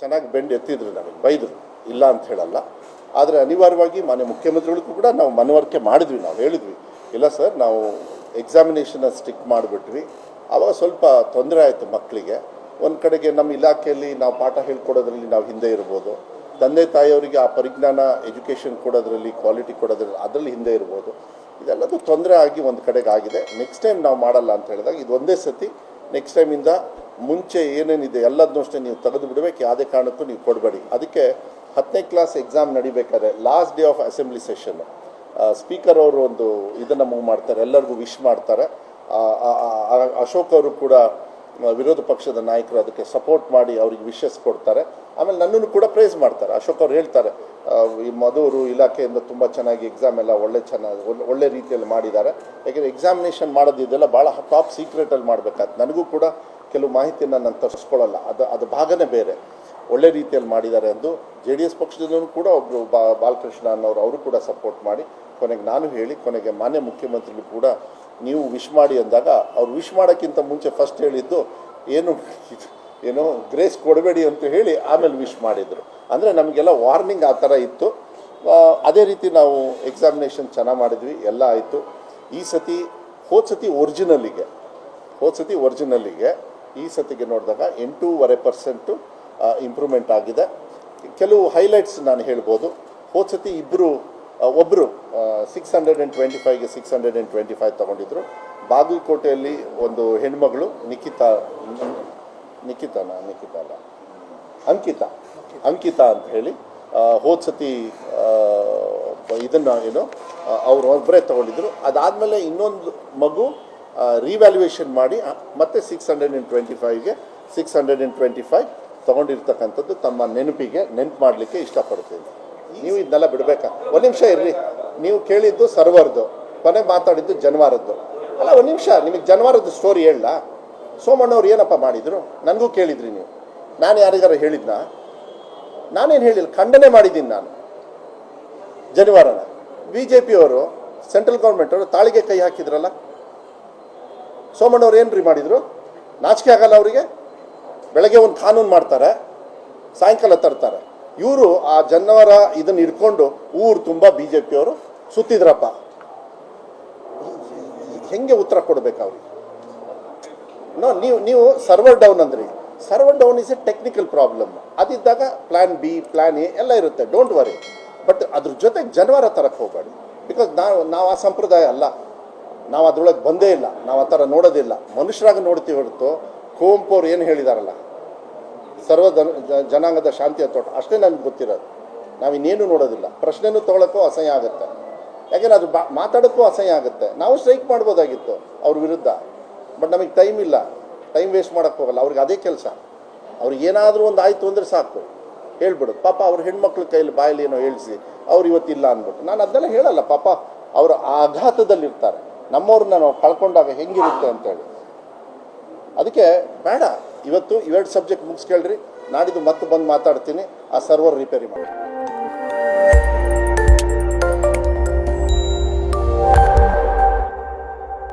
ಚೆನ್ನಾಗಿ ಬೆಂಡ್ ಎತ್ತಿದ್ರು ನಮಗೆ, ಬೈದರು. ಇಲ್ಲ ಅಂತ ಹೇಳಲ್ಲ. ಆದರೆ ಅನಿವಾರ್ಯವಾಗಿ ಮಾನ್ಯ ಮುಖ್ಯಮಂತ್ರಿಗಳಿಗೂ ಕೂಡ ನಾವು ಮನವರಿಕೆ ಮಾಡಿದ್ವಿ, ನಾವು ಹೇಳಿದ್ವಿ. ಇಲ್ಲ ಸರ್, ನಾವು ಎಕ್ಸಾಮಿನೇಷನ್ನ ಸ್ಟಿಕ್ ಮಾಡಿಬಿಟ್ವಿ. ಆವಾಗ ಸ್ವಲ್ಪ ತೊಂದರೆ ಆಯಿತು ಮಕ್ಕಳಿಗೆ. ಒಂದು ಕಡೆಗೆ ನಮ್ಮ ಇಲಾಖೆಯಲ್ಲಿ ನಾವು ಪಾಠ ಹೇಳ್ಕೊಡೋದ್ರಲ್ಲಿ ನಾವು ಹಿಂದೆ ಇರ್ಬೋದು. ತಂದೆ ತಾಯಿಯವರಿಗೆ ಆ ಪರಿಜ್ಞಾನ ಎಜುಕೇಷನ್ ಕೊಡೋದ್ರಲ್ಲಿ ಕ್ವಾಲಿಟಿ ಕೊಡೋದ್ರಲ್ಲಿ ಅದರಲ್ಲಿ ಹಿಂದೆ ಇರ್ಬೋದು. ಇದೆಲ್ಲದೂ ತೊಂದರೆ ಆಗಿ ಒಂದು ಕಡೆಗೆ ಆಗಿದೆ ನೆಕ್ಸ್ಟ್ ಟೈಮ್ ನಾವು ಮಾಡಲ್ಲ ಅಂತ ಹೇಳಿದಾಗ ಇದು ಒಂದೇ ಸತಿ. ನೆಕ್ಸ್ಟ್ ಟೈಮಿಂದ ಮುಂಚೆ ಏನೇನಿದೆ ಎಲ್ಲದನ್ನೂ ಅಷ್ಟೇ ನೀವು ತೆಗೆದು ಬಿಡಬೇಕು, ಯಾವುದೇ ಕಾರಣಕ್ಕೂ ನೀವು ಕೊಡಬೇಡಿ. ಅದಕ್ಕೆ ಹತ್ತನೇ class exam ನಡಿಬೇಕಾದ್ರೆ last day of assembly session speaker ಅವರು ಒಂದು ಇದನ್ನು ಮೂವ್ ಮಾಡ್ತಾರೆ, ಎಲ್ಲರಿಗೂ ವಿಶ್ ಮಾಡ್ತಾರೆ. ಅಶೋಕ್ ಅವರು ಕೂಡ ವಿರೋಧ ಪಕ್ಷದ ನಾಯಕರು ಅದಕ್ಕೆ ಸಪೋರ್ಟ್ ಮಾಡಿ ಅವ್ರಿಗೆ ವಿಶಸ್ ಕೊಡ್ತಾರೆ. ಆಮೇಲೆ ನನ್ನನ್ನು ಕೂಡ ಪ್ರೈಸ್ ಮಾಡ್ತಾರೆ. ಅಶೋಕ್ ಅವ್ರು ಹೇಳ್ತಾರೆ ಈ ಮಧುರು ಇಲಾಖೆಯಿಂದ ತುಂಬ ಚೆನ್ನಾಗಿ ಎಕ್ಸಾಮ್ ಎಲ್ಲ ಒಳ್ಳೆ ಚೆನ್ನಾಗಿ ಒಳ್ಳೆ- ರೀತಿಯಲ್ಲಿ ಮಾಡಿದ್ದಾರೆ. ಯಾಕೆಂದರೆ ಎಕ್ಸಾಮಿನೇಷನ್ ಮಾಡೋದು ಇದೆಲ್ಲ ಭಾಳ ಟಾಪ್ ಸೀಕ್ರೆಟಲ್ಲಿ ಮಾಡಬೇಕಾಗ್ತದೆ ನನಗೂ ಕೂಡ ಕೆಲವು ಮಾಹಿತಿಯನ್ನು ನಾನು ತರಿಸ್ಕೊಳ್ಳಲ್ಲ. ಅದು ಅದು ಭಾಗನೇ ಬೇರೆ. ಒಳ್ಳೆ ರೀತಿಯಲ್ಲಿ ಮಾಡಿದ್ದಾರೆ ಎಂದು ಜೆ ಡಿ ಎಸ್ ಪಕ್ಷದಲ್ಲೂ ಕೂಡ ಒಬ್ಬರು ಬಾ, ಬಾಲಕೃಷ್ಣ ಅನ್ನೋರು, ಅವರು ಕೂಡ ಸಪೋರ್ಟ್ ಮಾಡಿ ಕೊನೆಗೆ ನಾನು ಹೇಳಿ ಕೊನೆಗೆ ಮಾನ್ಯ ಮುಖ್ಯಮಂತ್ರಿಗಳು ಕೂಡ ನೀವು ವಿಶ್ ಮಾಡಿ ಅಂದಾಗ, ಅವ್ರು ವಿಶ್ ಮಾಡೋಕ್ಕಿಂತ ಮುಂಚೆ ಫಸ್ಟ್ ಹೇಳಿದ್ದು, ಏನು ಏನು ಗ್ರೇಸ್ ಕೊಡಬೇಡಿ ಅಂತ ಹೇಳಿ ಆಮೇಲೆ ವಿಶ್ ಮಾಡಿದರು. ಅಂದರೆ ನಮಗೆಲ್ಲ ವಾರ್ನಿಂಗ್ ಆ ಥರ ಇತ್ತು. ಅದೇ ರೀತಿ ನಾವು ಎಕ್ಸಾಮಿನೇಷನ್ ಚೆನ್ನಾಗಿ ಮಾಡಿದ್ವಿ, ಎಲ್ಲ ಆಯಿತು. ಈ ಸತಿ, ಹೋದ ಸತಿ ಒರಿಜಿನಲ್ಲಿಗೆ ಹೋದ ಸತಿ ಒರಿಜಿನಲ್ಲಿಗೆ ಈ ಸತಿಗೆ ನೋಡಿದಾಗ ಎಂಟೂವರೆ ಪರ್ಸೆಂಟು ಇಂಪ್ರೂವ್ಮೆಂಟ್ ಆಗಿದೆ. ಕೆಲವು ಹೈಲೈಟ್ಸ್ ನಾನು ಹೇಳ್ಬೋದು. ಹೋದ ಸತಿ ಇಬ್ಬರು ಒಬ್ಬರು six hundred and twenty ಫೈವ್ಗೆ six hundred and twenty five ತೊಗೊಂಡಿದ್ರು. ಬಾಗಲಕೋಟೆಯಲ್ಲಿ ಒಂದು ಹೆಣ್ಮಗಳು, ನಿಖಿತಾ ನಿಖಿತಾನ ನಿಖಿತ ಅಲ್ಲ ಅಂಕಿತಾ ಅಂಕಿತಾ ಅಂತ ಹೇಳಿ ಹೋದ್ ಸತಿ ಇದನ್ನು ಏನು ಅವರು ಒಬ್ಬರೇ ತೊಗೊಂಡಿದ್ರು. ಅದಾದಮೇಲೆ ಇನ್ನೊಂದು ಮಗು ರಿವ್ಯಾಲ್ಯೂಯೇಷನ್ ಮಾಡಿ ಮತ್ತೆ six hundred and twenty ಫೈವ್ಗೆ six hundred and twenty five ತೊಗೊಂಡಿರ್ತಕ್ಕಂಥದ್ದು ತಮ್ಮ ನೆನಪಿಗೆ, ನೆನಪು ಮಾಡಲಿಕ್ಕೆ ಇಷ್ಟಪಡ್ತೀನಿ. ನೀವು ಇದನ್ನೆಲ್ಲ ಬಿಡಬೇಕಾ? ಒಂದು ನಿಮಿಷ ಇರ್ರಿ. ನೀವು ಕೇಳಿದ್ದು ಸರ್ವರ್ದು, ಕೊನೆ ಮಾತಾಡಿದ್ದು ಜನವಾರದ್ದು. ಅಲ್ಲ, ಒಂದು ನಿಮಿಷ, ನಿಮಗೆ ಜನವಾರದ ಸ್ಟೋರಿ ಹೇಳಲ್ಲ ಸೋಮಣ್ಣವ್ರು ಏನಪ್ಪ ಮಾಡಿದ್ರು? ನನಗೂ ಕೇಳಿದ್ರಿ ನೀವು. ನಾನು ಯಾರಿಗಾರ ಹೇಳಿದ್ನಾ? ನಾನೇನು ಹೇಳಿಲ್ಲ, ಖಂಡನೆ ಮಾಡಿದ್ದೀನಿ ನಾನು. ಜನಿವಾರನ. ಬಿ ಜೆ ಪಿಯವರು ಸೆಂಟ್ರಲ್ ಗೌರ್ಮೆಂಟ್ ಅವರು ತಾಳಿಗೆ ಕೈ ಹಾಕಿದ್ರಲ್ಲ? ಸೋಮಣ್ಣವ್ರು ಏನ್ರಿ ಮಾಡಿದ್ರು? ನಾಚಿಕೆ ಆಗಲ್ಲ ಅವರಿಗೆ? ಬೆಳಗ್ಗೆ ಒಂದು ಕಾನೂನು ಮಾಡ್ತಾರೆ, ಸಾಯಂಕಾಲ ತರ್ತಾರೆ. ಇವರು ಆ ಜನವರ ಇದನ್ನು ಇಟ್ಕೊಂಡು ಊರು ತುಂಬ ಬಿ ಜೆ ಪಿಯವರು ಸುತ್ತಿದ್ರಪ್ಪ. ಹೆಂಗೆ ಉತ್ತರ ಕೊಡ್ಬೇಕು ಅವ್ರಿಗೆ? ನೋ, ನೀವು ನೀವು ಸರ್ವರ್ ಡೌನ್ ಅಂದ್ರಿ. Server down is a technical problem ಅದಿದ್ದಾಗ plan B plan A ಎಲ್ಲ ಇರುತ್ತೆ ಡೋಂಟ್ ವರಿ ಬಟ್ ಅದ್ರ ಜೊತೆಗೆ ಜನವರ ತರಕ್ಕೆ ಹೋಗಬೇಡಿ. ಬಿಕಾಸ್ ನಾವು ನಾವು ಆ ಸಂಪ್ರದಾಯ ಅಲ್ಲ. ನಾವು ಅದ್ರೊಳಗೆ ಬಂದೇ ಇಲ್ಲ. ನಾವು ಆ ಥರ ನೋಡೋದಿಲ್ಲ. ಮನುಷ್ಯರಾಗ ನೋಡ್ತೀವಿ ಹೊರತು ಕುವೆಂಪು ಅವ್ರು ಏನು ಹೇಳಿದಾರಲ್ಲ ಸರ್ವ ಜನ ಜನಾಂಗದ ಶಾಂತಿಯ ತೋಟ. ಅಷ್ಟೇ ನನಗೆ ಗೊತ್ತಿರೋದು. ನಾವು ಇನ್ನೇನು ನೋಡೋದಿಲ್ಲ. ಪ್ರಶ್ನೆನೂ ತೊಗೊಳಕ್ಕೂ ಅಸಹ್ಯ ಆಗುತ್ತೆ. ಯಾಕೆಂದ್ರೆ ಅದು ಬಾ ಮಾತಾಡೋಕ್ಕೂ ಅಸಹ್ಯ ಆಗುತ್ತೆ. ನಾವು ಸ್ಟ್ರೈಕ್ ಮಾಡ್ಬೋದಾಗಿತ್ತು, ಅವ್ರ ವಿರುದ್ಧ. ಬಟ್ ನಮಗೆ ಟೈಮ್ ಇಲ್ಲ. ಟೈಮ್ ವೇಸ್ಟ್ ಮಾಡೋಕ್ಕೆ ಹೋಗಲ್ಲ. ಅವ್ರಿಗೆ ಅದೇ ಕೆಲಸ. ಅವ್ರಿಗೆ ಏನಾದರೂ ಒಂದು ಆಯಿತು ಅಂದರೆ ಸಾಕು. ಹೇಳ್ಬಿಡೋದು ಪಾಪ ಅವ್ರ ಹೆಣ್ಮಕ್ಳ ಕೈಲಿ ಬಾಯಲ್ಲಿ ಏನೋ ಹೇಳಿಸಿ, ಅವ್ರು ಇವತ್ತಿಲ್ಲ ಅಂದ್ಬಿಟ್ಟು. ನಾನು ಅದನ್ನೆಲ್ಲ ಹೇಳಲ್ಲ. ಪಾಪ ಅವರು ಆ ಆಘಾತದಲ್ಲಿರ್ತಾರೆ. ನಮ್ಮವ್ರನ್ನ ನಾವು ಕಳ್ಕೊಂಡಾಗ ಹೆಂಗಿರುತ್ತೆ ಅಂತೇಳಿ. ಅದಕ್ಕೆ ಬೇಡ. ಇವತ್ತು ಇವೆರಡು ಸಬ್ಜೆಕ್ಟ್ ಮುಗಿಸ್ಕೇಳ್ರಿ. ನಾಡಿದ್ದು ಮತ್ತೆ ಬಂದು ಮಾತಾಡ್ತೀನಿ. ಆ ಸರ್ವರ್ ರಿಪೇರಿ ಮಾಡಿ